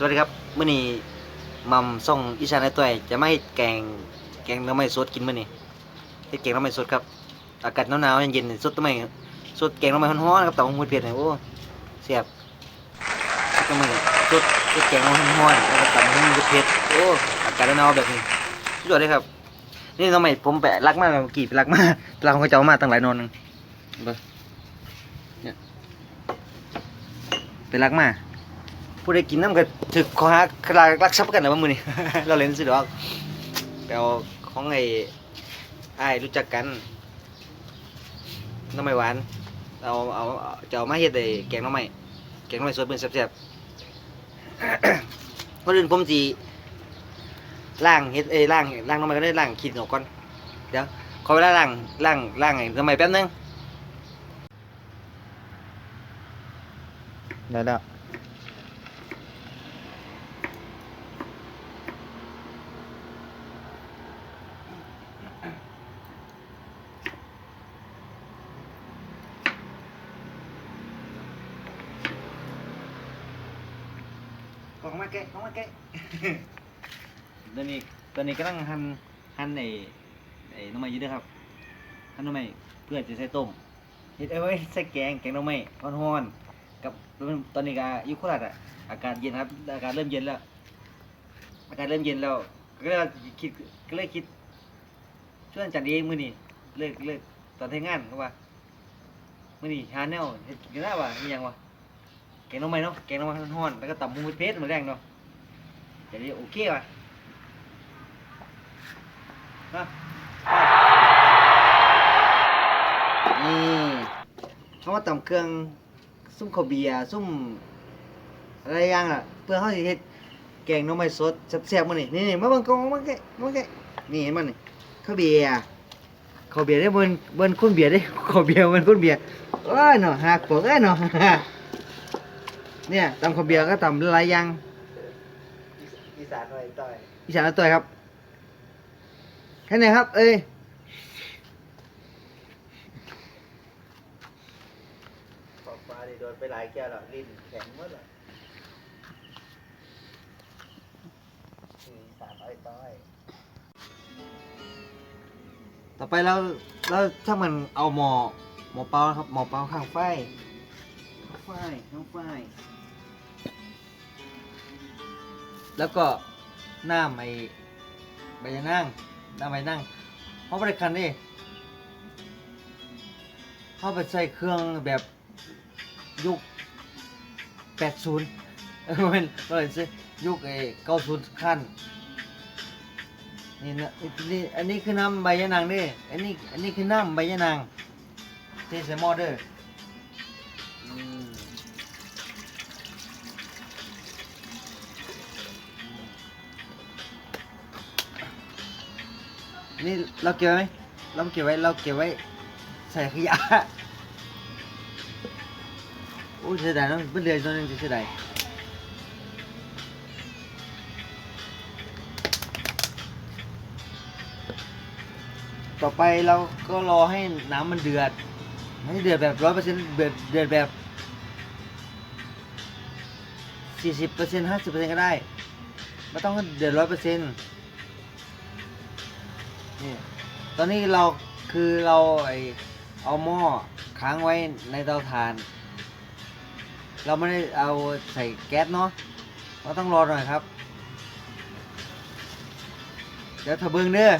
สวัสดีครับมื้อนี้มัมส่งอีสานในตัวจะไมาเฮ็ดแกงแกงน่อไม้สดกินมื้อนี้เฮ็ดแกงน่อไม้สดครับ อากาศหนาวๆเย็นๆสดต้นไม้สดแกงน่อไม้ร้อนๆครับเตาหูเผ็ดๆโอ้แซ่บสดต้นไม้สดสดแกงน่อไม้ร้อนๆแล้วก็ตำหูเผ็ดโอ้อากาศหนาวๆแบบนี้สุดยอดเลยครับ นี่น่อไม้ผมไปะรักมากเมื่อกี้ไปรักมากของเขาเจ้ามาตั้งหลายนอนหนึ่งไปรักมา ผู้ใดกินน้ำก็ถึกขอหาคลารักทรัพย์กันนะว่ามือนี้เราเล่นสิดอกไปเอาของไอ้ไอ้ายรู้จักกันน้ำไม่หวานเอาเอาเอาจะเอามาเฮ็ดไอ้แกงน้ำไม่แกงน้ำไม่สดเป็นแซ่บๆคนอื่นผมจีล่างเฮ็ดเอ้ยล่างล่างน้ำไม่ก็ได้ล่างขีดออกก่อนเดี๋ยวขอเวลาล่างล่างล่างไอ้น้ำไม่แป๊บนึง ได้แล้ว ของมาแกะของมาแกะ ตอนนี้ตอนนี้กำลังหั่นหั่นไอ้ไอ้หน้ำมันอยู่ด้วยครับหั่นหน้ำมันเพื่อจะใส่ต้มเฮ็ดเอาไว้ใส่แกงแกงหน้ำมันร้อนๆกับตอนนี้ก็อยู่โคราชอะอากาศเย็นครับ อากาศเริ่มเย็นแล้ว อากาศเริ่มเย็นแล้ว ก็เลยคิดก็เลยคิดช่วยจัดเองมื้อนี้เลิกเลิกตอนเทำงานก็ว่ามื้อนี้หาแนวเฮ็ดกินได้ว่ามีหยังวะ แกงน้ำมันเนาะแกงน้ำมันร้อนแล้วก็ตำมูเพชรมาแรงเนาะจะได้โอเคป่ะนะนี่เขามาตำเครื่องซุ่มข้าวเบียร์ซุ่มอะไรอย่างอะเพื่อเขาสิเฮ็ดแกงน้ำมันสดแซ่บๆมานี่นี่มาเบิ่งกองมาแกะมาแกะนี่เห็นมันนี่ข้าวเบียร์ข้าวเบียร์ได้เบิ่นเบิ่นคนเบียร์ได้ข้าวเบียร์เบิ่นคนเบียร์เอ้ยเนาะหักปอกเอ้ยเนาะ เนี่ยตำข้าวเบียร์ก็ตำหลายอย่างอีสานหน่อยต่อยอีสานตัวครับแค่ไหนครับ เอ้ยขอบฟ้าดิโดนไปหลายแก้วแล้วลิ้นแข็งหมดเลยอีสานอ้อยต้อยต่อไปเราเราถ้ามันเอาหมอหมอเปาครับหมอเปาข้างไฟข้างไฟข้างไฟ แล้วก็น้ำไอ้ใบยะนางน้ำใบยะนางเขาบริการนี่เขาไปใส่เครื่องแบบยุค80เออเป็นเลยสิยุคไอ้90ขั้นนี่นะนี่อันนี้คือน้ำใบยะนางเด้อันนี้อันนี้คือน้ำใบยะนางเทใส่หม้อเด้อ นี่เราเก็บไว้ไหมเราเก็บไว้เราเก็บไว้ ใส่ขยะโอ้เสียดายเนาะเพิ่งเดือนตัวนึงเสียดายต่อไปเราก็รอให้น้ำมันเดือด ให้เดือดแบบร้อยเปอร์เซ็นต์เดือดเดือดแบบสี่สิบเปอร์เซ็นต์ห้าสิบเปอร์เซ็นต์ก็ได้ไม่ต้องเดือดร้อยเปอร์เซ็นต์ นี่ตอนนี้เราคือเราไอเอาหม้อค้างไว้ในเตาถ่าน เราไม่ได้เอาใส่แก๊สเนาะเราต้องรอหน่อยครับ เดี๋ยวถ้าเบิ่งเด้อ